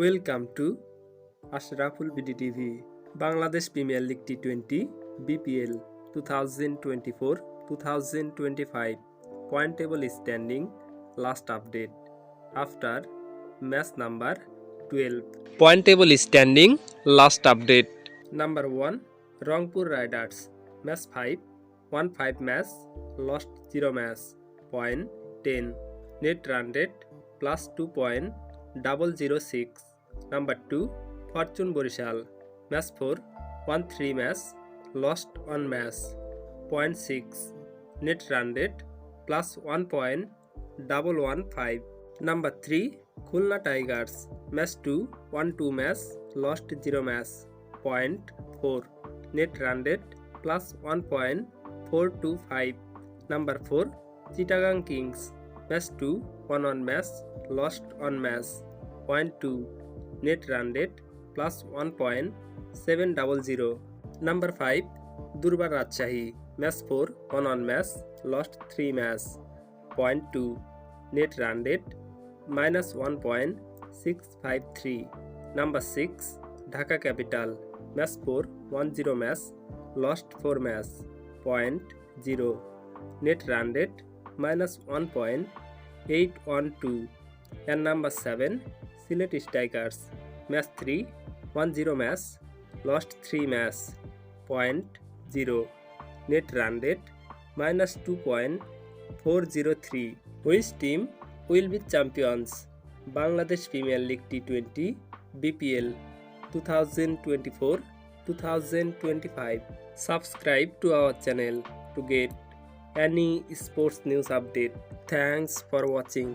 Welcome to Ashraful BD TV Bangladesh premier league T twenty BPL two thousand twenty four two thousand twenty five point table standing last update after match number twelve point table standing last update number one Rangpur riders match five one five match lost zero match point ten net run rate plus two point 006. Number 2, Fortune Borishal. Match 4, won 3 match, lost 1 match. Point 6, net run rate plus 1.115. Number 3, Khulna Tigers. Match 2, won 2 match, lost 0 match. Point 4, net run rate plus 1.425. Number 4, Chittagong Kings. Match 2 1 on match, lost on match. Point 2 Net run rate plus 1.700. Number 5 Durbar Rajshahi Match 4 1 on match, lost 3 match. Point 2 Net run rate minus 1.653. Number 6 Dhaka Capital Match 4 1 0 match, lost 4 match. Point 0 Net run rate minus 1.812. And number 7, Sylhet Strikers, match 3, 1-0 match, lost 3 match, 0.0. Net run rate minus 2.403. Which team will be champions? Bangladesh Premier League T20 BPL 2024-2025. Subscribe to our channel to get any sports news update. Thanks for watching.